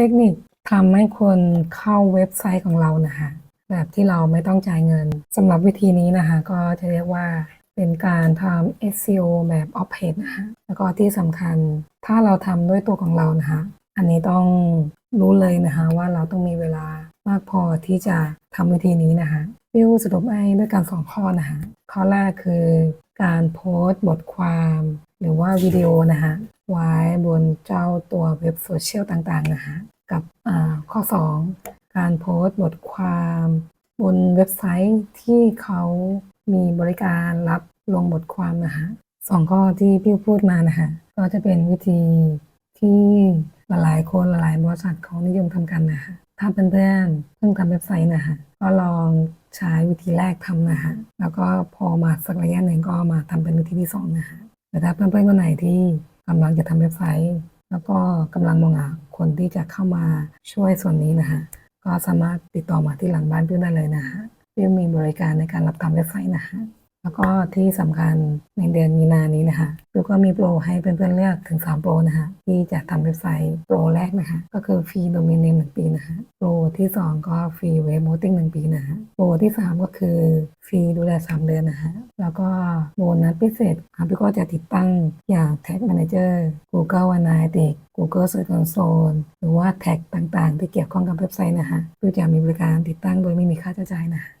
เทคนิคทำให้คนเข้าเว็บไซต์ของเรานะคะแบบที่เราไม่ต้องจ่ายเงินสำหรับวิธีนี้นะคะก็จะเรียกว่าเป็นการทำ SEO แบบ off page นะคะแล้วก็ที่สำคัญถ้าเราทำด้วยตัวของเรานะคะอันนี้ต้องรู้เลยนะคะว่าเราต้องมีเวลามากพอที่จะทำวิธีนี้นะคะวิวสรุปให้ด้วยการสองข้อนะคะข้อแรกคือการโพสต์บทความ หรือว่าวิดีโอนะคะไว้บนเจ้าตัวเว็บโซเชียลต่างๆนะคะกับข้อ 2 การโพสต์บทความบนเว็บไซต์ที่เขามีบริการรับลงบทความนะคะสองข้อที่พี่พูดมานะคะก็จะเป็นวิธีที่หลายๆคนหลายๆบริษัทเขานิยมทำกันนะคะถ้าเป็นเพื่อนๆเพิ่งทำเว็บไซต์นะคะก็ลองใช้วิธีแรกทำนะคะแล้วก็พอมาสักระยะหนึ่งก็มาทำเป็นวิธีที่สองนะคะ แต่ถ้าเพื่อนๆคนไหนที่กำลังจะทำเว็บไซต์ แล้วก็กำลังมองหาคนที่จะเข้ามาช่วยส่วนนี้นะคะก็สามารถติดต่อมาที่หลังบ้านเพื่อนได้เลยนะคะเพื่อนมีบริการในการรับทำเว็บไซต์นะคะ แล้วก็ที่สำคัญในเดือนมีนานี้นะคะเพื่อก็มีโปรให้เพื่อนๆเลือกถึง 3 โปรนะคะที่จะทำเว็บไซต์โปรแรกนะคะ ก็คือฟรีโดเมนเนมหนึ่งปีนะคะโปรที่ 2 ก็ฟรีเว็บโมติ้งหนึ่งปีนะคะโปรที่ 3 ก็คือฟรีดูแล 3 เดือนนะคะแล้วก็โบนัสพิเศษอะพี่ก็จะติดตั้งอย่าง Tag Manager Google Analytics Google Search Console หรือว่าแท็กต่างๆ ที่เกี่ยวข้องกับเว็บไซต์นะคะเพื่อจะมีบริการติดตั้งโดยไม่มีค่าใช้จ่ายนะคะ